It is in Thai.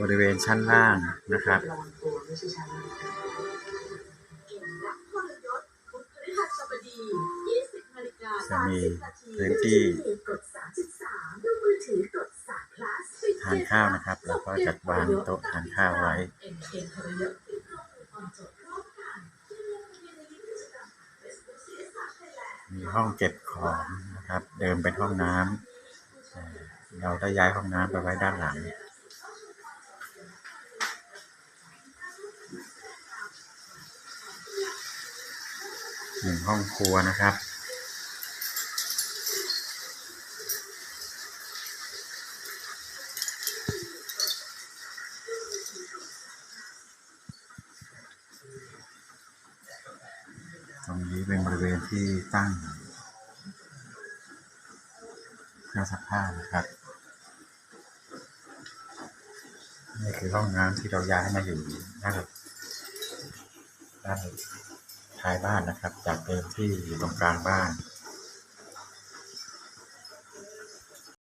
บริเวณชั้นล่างนะครับระวังตัวไม่ใช่ชั้นล่างจะมีพื้นที่ทานข้าวนะครับ แล้วก็จัดวางโต๊ะทานข้าวไว้มีห้องเก็บของนะครับ เดิมเป็นห้องน้ำ เราได้ย้ายห้องน้ำไปไว้ด้านหลัง หนึ่งห้องครัวนะครับ ตรงนี้เป็นบริเวณที่ตั้งเครื่องซักผ้านะครับ นี่คือห้องน้ำที่เราย้ายมาอยู่ด้านด้านท้ายบ้านนะครับ จากเดิมที่อยู่ตรงกลางบ้าน